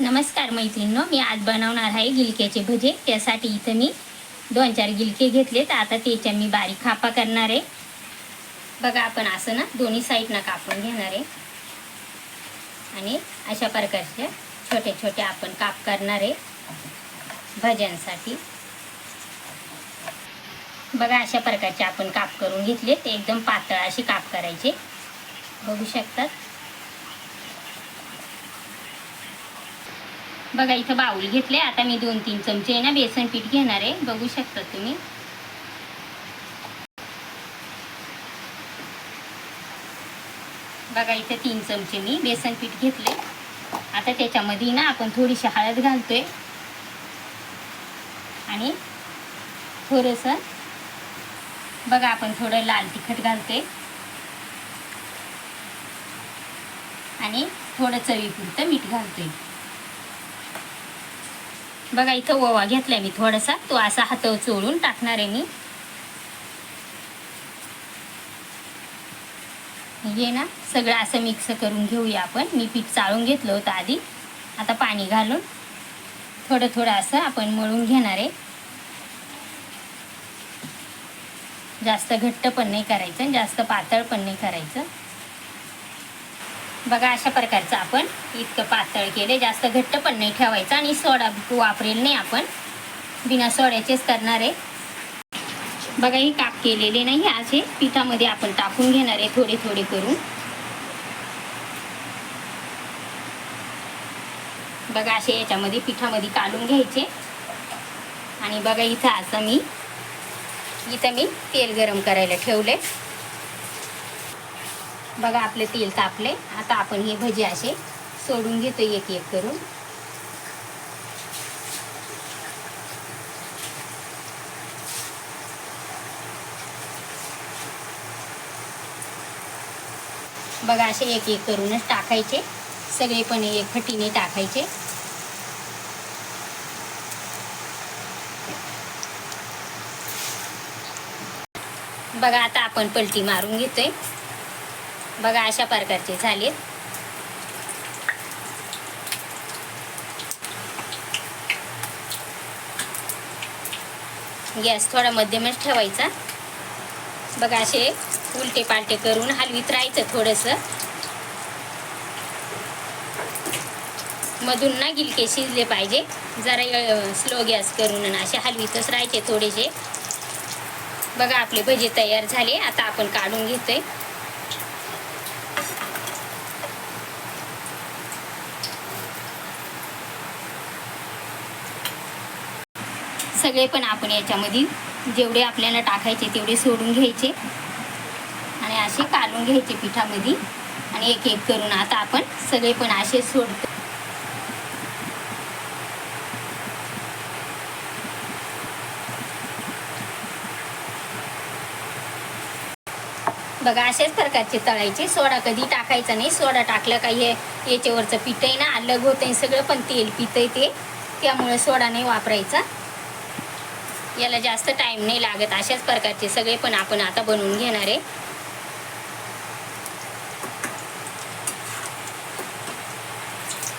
नमस्कार मैत्रिणींनो मी आज बनवणार आहे गिलक्याचे भजे. त्यासाठी इथं मी दोन चार गिलके घेतलेत. आता त्याच्या मी बारीक खापा करणार आहे. बघा आपण असं ना दोन्ही साईडनं कापून घेणार आहे. आणि अशा प्रकारचे छोटे छोटे आपण काप करणार आहे भज्यांसाठी. बघा अशा प्रकारचे आपण काप करून घेतले ते एकदम पातळ असे काप करायचे. बघू शकतात? बघा इथं बाऊल घेतले आता मी दोन तीन चमचे आहे ना बेसन पीठ घेणार आहे. बघू शकता तुम्ही. बघा इथं तीन चमचे मी बेसन पीठ घेतले आता त्याच्यामध्ये ना आपण थोडीशी हळद घालतोय. आणि थोडंसं बघा आपण थोडं लाल तिखट घालतोय. आणि थोडं चवीपुरतं मीठ घालतोय. बघा इथं ओवा घेतलाय मी थोडासा. तो असा हात चोळून टाकणार आहे मी. हे ना सगळं असं मिक्स करून घेऊया आपण. मी पीठ चाळून घेतलं होतं आधी. आता पाणी घालून थोडं थोडं असं आपण मळून घेणार आहे. जास्त घट्ट पण नाही करायचं जास्त पातळ पण नाही करायचं. बघा अशा प्रकारचं आपण इतकं पातळ केले. जास्त घट्ट पण नाही ठेवायचं आणि सोडा वापरेल नाही आपण. बिना सोड्याचेच करणार आहे. बघा हे काप केलेले नाही. असे पिठामध्ये आपण टाकून घेणार आहे थोडे थोडे करून. बघा असे याच्यामध्ये पिठामध्ये काढून घ्यायचे. आणि बघा इथं असं मी इथं मी तेल गरम करायला ठेवले बघा आपले तेल तापले. आता आपण हे भजी असे सोडून घेतो एक एक करून. बघा असे एक एक करूनच टाकायचे. सगळे पण एक खटीने टाकायचे. बघा आता आपण पलटी मारून घेतोय. बघा अशा प्रकारचे झाली गॅस थोडा मध्यमच ठेवायचा. बघा असे उलटे पालटे करून हलवीत राहायचं थोडंसं. मधून ना गिलके शिजले पाहिजे. जरा स्लो गॅस करून असे हलवीतच राहायचे थोडेसे. बघा आपले भजे तयार झाले. आता आपण काढून घेतोय. सगळे पण आपण याच्यामध्ये जेवढे आपल्याला टाकायचे तेवढे सोडून घ्यायचे. आणि असे काढून घ्यायचे पिठामध्ये. आणि एक एक करून आता आपण सगळे पण असे सोडतो. बघा अशाच प्रकारचे तळायचे. सोडा कधी टाकायचा नाही. सोडा टाकलं काही हे याच्यावरचं पिठ आहे ना अलग होतं आहे सगळं पण तेल पितं ते. त्यामुळे सोडा नाही वापरायचा. याला जास्त टाईम नाही लागत अशाच प्रकारचे सगळे पण आपण आता बनवून घेणार आहे.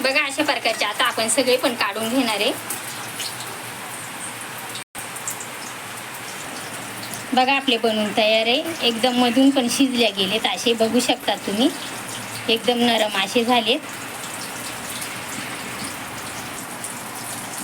बघा अशा प्रकारचे आता आपण सगळे पण काढून घेणार आहे. बघा आपले बनवून तयार आहे. एकदम मधून पण शिजल्या गेलेत असे बघू शकता तुम्ही. एकदम नरम असे झालेत.